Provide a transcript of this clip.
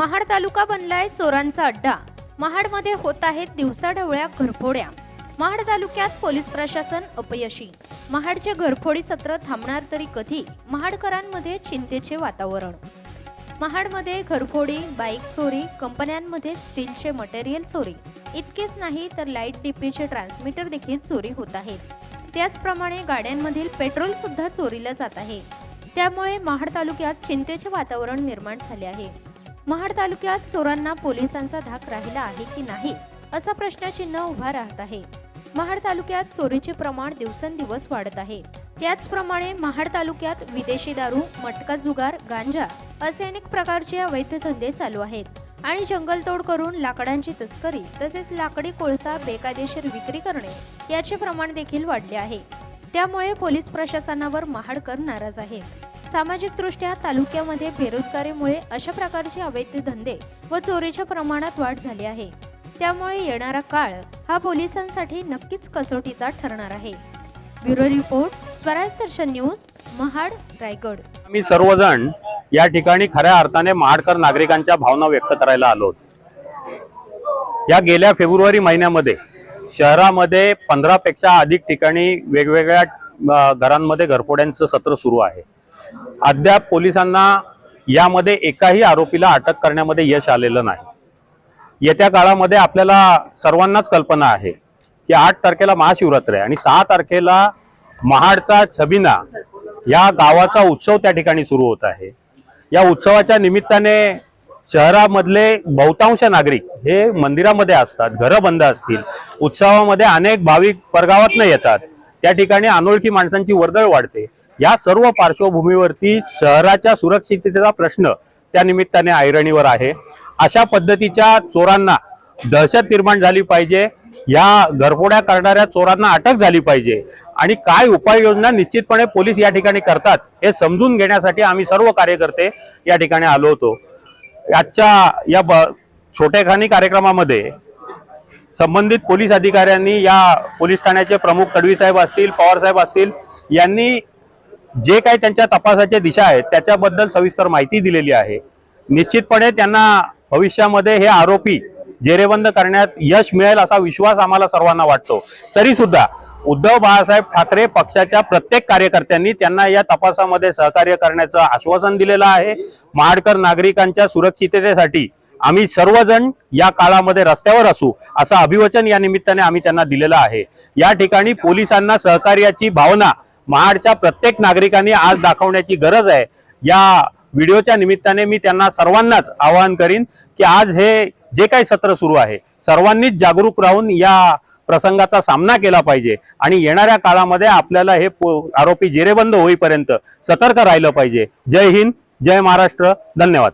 महाड तालुका बनलाय चोरांचा अड्डा. महाडमध्ये होत आहेत दिवसाढवळ्या घरफोड्या. महाड तालुक्यात पोलीस प्रशासन अपयशी. महाडचे घरफोडी सत्र थांबणार तरी कधी? महाडकरांमध्ये चिंतेचे वातावरण. महाडमध्ये घरफोडी बाईक चोरी कंपन्यांमध्ये स्टीलचे मटेरियल चोरी. इतकेच नाही तर लाइट डीपीचे ट्रान्समीटर देखील चोरी होत आहेत. त्याचप्रमाणे गाड्यांमधील पेट्रोल सुद्धा चोरीला जात आहे. त्यामुळे महाड तालुक्यात चिंतेचे वातावरण निर्माण झाले आहे. महाड तालुक्यात चोरांना पोलिसांचा धाक राहिला आहे की नाही असा प्रश्नचिन्ह उभा राहत आहे. महाड तालुक्यात चोरीचे प्रमाण दिवसेंदिवस वाढत आहे. त्याचप्रमाणे महाड तालुक्यात विदेशी दारू मटका जुगार गांजा असे अनेक प्रकारचे अवैध धंदे चालू आहेत आणि जंगलतोड करून लाकडांची तस्करी तसेच लाकडी कोळसा बेकायदेशीर विक्री करणे याचे प्रमाण देखील वाढले आहे. त्यामुळे पोलीस प्रशासनावर महाडकर नाराज आहेत. सामाजिकदृष्ट्या तालुक्यामध्ये बेरोजगारीमुळे अशा प्रकारचे अवैध धंदे व चोरीच्या प्रमाणात वाढ झाली आहे. त्यामुळे येणारा काळ हा पोलिसांसाठी नक्कीच कसोटीचा ठरणार आहे. Bureau report Swaraj Darshan news Mahad Raigad. आम्ही सर्वजण या ठिकाणी खऱ्या अर्थाने महाडकर नागरिकांच्या भावना व्यक्त करायला आलो या गेल्या फेब्रुवारी महिन्यामध्ये शहरामध्ये पंधरा पेक्षा अधिक ठिकाणी वेगवेगळ्या घरांमध्ये घरफोड्यांचं सत्र सुरू आहे. अद्याप पोलिसांना यामध्ये एकाही आरोपीला अटक करण्यामध्ये यश आलेलं नाही. येत्या काळामध्ये आपल्याला सर्वांनाच कल्पना आहे की आठ तारखेला महाशिवरात्र आहे आणि सहा तारखेला महाडचा छबिना या गावाचा उत्सव त्या ठिकाणी सुरू होत आहे. या उत्सवाच्या निमित्ताने शहरामधले बहुतांश नागरिक हे मंदिरामध्ये असतात घरं बंद असतील. उत्सवामध्ये अनेक भाविक परगावातनं येतात. त्या ठिकाणी अनोळखी माणसांची वर्दळ वाढते. या सर्व पार्श्वभूमीवरती शहराच्या सुरक्षिततेचा प्रश्न त्या निमित्ताने ऐरणीवर आहे. अशा पद्धतीच्या चोरांना दहशत निर्माण झाली पाहिजे. या घरफोड्या करणाऱ्या चोरांना अटक झाली पाहिजे. आणि काय उपाययोजना निश्चितपणे पोलीस या ठिकाणी करतात हे समजून घेण्यासाठी आम्ही सर्व कार्यकर्ते या ठिकाणी आलो होतो. आजच्या या ब छोटेखानी कार्यक्रमामध्ये संबंधित पोलीस अधिकाऱ्यांनी या पोलीस ठाण्याचे प्रमुख तडवी साहेब असतील पवार साहेब असतील यांनी जे काही त्यांच्या तपासाच्या दिशा आहेत त्याच्याबद्दल सविस्तर माहिती दिलेली आहे. निश्चितपणे त्यांना भविष्यामध्ये हे आरोपी जेरेबंद करण्यात यश मिळेल असा विश्वास आम्हाला सर्वांना वाटतो. तरी सुद्धा उद्धव बाळासाहेब ठाकरे पक्षाच्या प्रत्येक कार्यकर्त्यांनी त्यांना या तपासामध्ये सहकार्य करण्याचं आश्वासन दिलेलं आहे. महाडकर नागरिकांच्या सुरक्षिततेसाठी आम्ही सर्वजण या काळामध्ये रस्त्यावर असू असं अभिवचन या निमित्ताने आम्ही त्यांना दिलेलं आहे. या ठिकाणी पोलिसांना सहकार्याची भावना महाडच्या प्रत्येक नागरिकांनी आज दाखवण्याची गरज आहे. या व्हिडिओच्या निमित्ताने मी त्यांना सर्वांनाच आवाहन करीन की आज हे जे काही सत्र सुरू आहे सर्वांनीच जागरूक राहून या प्रसंगाचा सामना केला पाहिजे आणि येणाऱ्या काळामध्ये आपल्याला हे पो- आरोपी जेरेबंद होईपर्यंत सतर्क राहिलं पाहिजे. जय हिंद जय महाराष्ट्र. धन्यवाद.